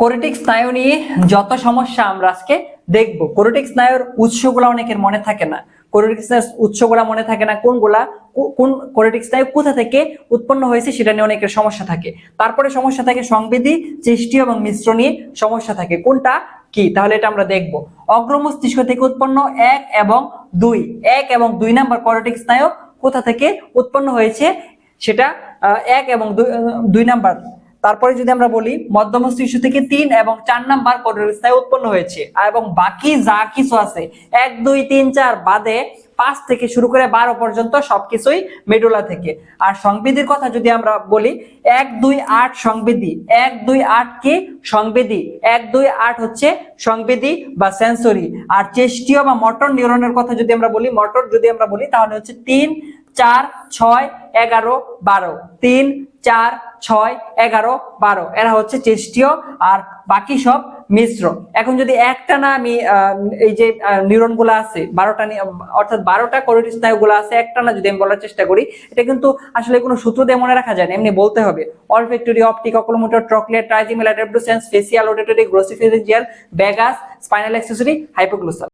কোরেটিক স্নায়ু নিয়ে যত সমস্যা আমরা আজকে দেখব কোরেটিক স্নায়ুর উৎসগুলো অনেকের মনে থাকে না। কোরেটিক স্নায়ুর উৎসগুলা মনে থাকে না কোনগুলা কোন কোরেটিক স্নায়ু কোথা থেকে উৎপন্ন হয়েছে সেটা নিয়ে অনেকের সমস্যা থাকে। তারপরে সমস্যা থাকে সংবেদী চেষ্টি এবং মিশ্র নিয়ে সমস্যা থাকে। কোনটা? কি? তাহলে এটা আমরা দেখব। অগ্রমস্তিষ্ক থেকে উৎপন্ন এক এবং দুই। এক এবং দুই নাম্বার কোরেটিক স্নায়ু কোথা থেকে উৎপন্ন হয়েছে? সেটা এক এবং দুই নাম্বার তারপরে যদি আমরা বলি মধ্যমস্তিষ্ক থেকে তিন এবং চার নাম্বার কোরেটিক স্নায়ু উৎপন্ন হয়েছে। এবং বাকি যা কিছু আছে, এক, দুই, তিন, চার বাদে পাঁচ থেকে শুরু করে বারো পর্যন্ত সবকিছুই মেডুলা থেকে। আর সংবিধির কথা যদি আমরা বলি, এক, দুই, আট সংবিধি। এক, দুই, আট কি? সংবেদী এক, দুই, আট হচ্ছে সংবিধি বা সেন্সরি আর চেষ্টীয় বা মটর নিউরনের কথা যদি আমরা বলি মটর যদি আমরা বলি, তাহলে হচ্ছে তিন চার, ছয়, এগারো, বারো। তিন, চার, ছয়, এগারো, বারো। এরা হচ্ছে চেষ্টীয় আর বাকি সব মিশ্র। এখন যদি একটা না আমি এই যে নিউরনগুলো আছে, বারোটা অর্থাৎ বারোটা কোরেটিক স্নায়ু গুলো আছে, একটা না যদি আমি বলার চেষ্টা করি, এটা কিন্তু আসলে কোনো সূত্র দিয়ে মনে রাখা যায় না, এমনি বলতে হবে। Olfactory optic oculomotor trochlear trigeminal facial auditory glossopharyngeal vagus spinal accessory hypoglossal